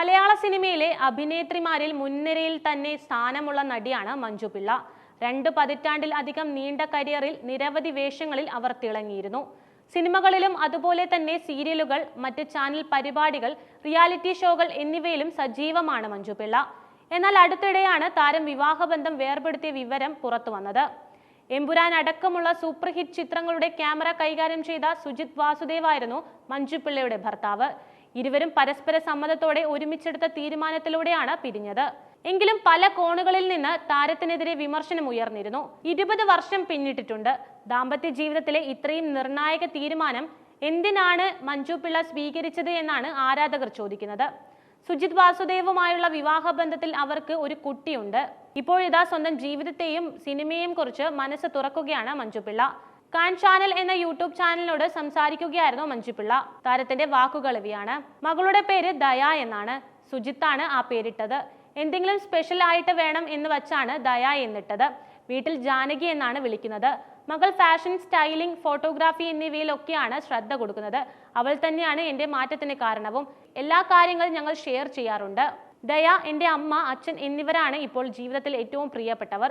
മലയാള സിനിമയിലെ അഭിനേത്രിമാരിൽ മുൻനിരയിൽ തന്നെ സ്ഥാനമുള്ള നടിയാണ് മഞ്ജു പിള്ള. രണ്ട് പതിറ്റാണ്ടിൽ അധികം നീണ്ട കരിയറിൽ നിരവധി വേഷങ്ങളിൽ അവർ തിളങ്ങിയിരുന്നു. സിനിമകളിലും അതുപോലെ തന്നെ സീരിയലുകൾ മറ്റ് ചാനൽ പരിപാടികൾ റിയാലിറ്റി ഷോകൾ എന്നിവയിലും സജീവമാണ് മഞ്ജു പിള്ള. എന്നാൽ അടുത്തിടെയാണ് താരം വിവാഹബന്ധം വേർപെടുത്തിയ വിവരം പുറത്തു വന്നത്. എമ്പുരാൻ അടക്കമുള്ള സൂപ്പർ ഹിറ്റ് ചിത്രങ്ങളുടെ ക്യാമറ കൈകാര്യം ചെയ്ത സുജിത് വാസുദേവായിരുന്നു മഞ്ജു പിള്ളയുടെ ഭർത്താവ്. ഇരുവരും പരസ്പര സമ്മതത്തോടെ ഒരുമിച്ചെടുത്ത തീരുമാനത്തിലൂടെയാണ് പിരിഞ്ഞത്. എങ്കിലും പല കോണുകളിൽ നിന്ന് താരത്തിനെതിരെ വിമർശനം ഉയർന്നിരുന്നു. ഇരുപത് വർഷം പിന്നിട്ടിട്ടുണ്ട്. ദാമ്പത്യ ജീവിതത്തിലെ ഇത്രയും നിർണായക തീരുമാനം എന്തിനാണ് മഞ്ജു പിള്ള സ്വീകരിച്ചത് എന്നാണ് ആരാധകർ ചോദിക്കുന്നത്. സുജിത് വാസുദേവുമായുള്ള വിവാഹബന്ധത്തിൽ അവർക്ക് ഒരു കുട്ടിയുണ്ട്. ഇപ്പോഴിതാ സ്വന്തം ജീവിതത്തെയും സിനിമയെയും കുറിച്ച് മനസ്സ് തുറക്കുകയാണ് മഞ്ജുപിള്ള കാൻ ചാനൽ എന്ന യൂട്യൂബ് ചാനലിനോട് സംസാരിക്കുകയായിരുന്നു മഞ്ജുപിള്ള. താരത്തിന്റെ വാക്കുകൾ ഇവയാണ്. മകളുടെ പേര് ദയ എന്നാണ്. സുജിത്താണ് ആ പേരിട്ടത്. എന്തെങ്കിലും സ്പെഷ്യൽ ആയിട്ട് വേണം എന്ന് വച്ചാണ് ദയ എന്നിട്ടത്. വീട്ടിൽ ജാനകി എന്നാണ് വിളിക്കുന്നത്. മകൾ ഫാഷൻ സ്റ്റൈലിംഗ് ഫോട്ടോഗ്രാഫി എന്നിവയിലൊക്കെയാണ് ശ്രദ്ധ കൊടുക്കുന്നത്. അവൾ തന്നെയാണ് എന്റെ മാറ്റത്തിന് കാരണവും. എല്ലാ കാര്യങ്ങളും ഞങ്ങൾ ഷെയർ ചെയ്യാറുണ്ട്. ദയ എന്റെ അമ്മ അച്ഛൻ എന്നിവരാണ് ഇപ്പോൾ ജീവിതത്തിൽ ഏറ്റവും പ്രിയപ്പെട്ടവർ.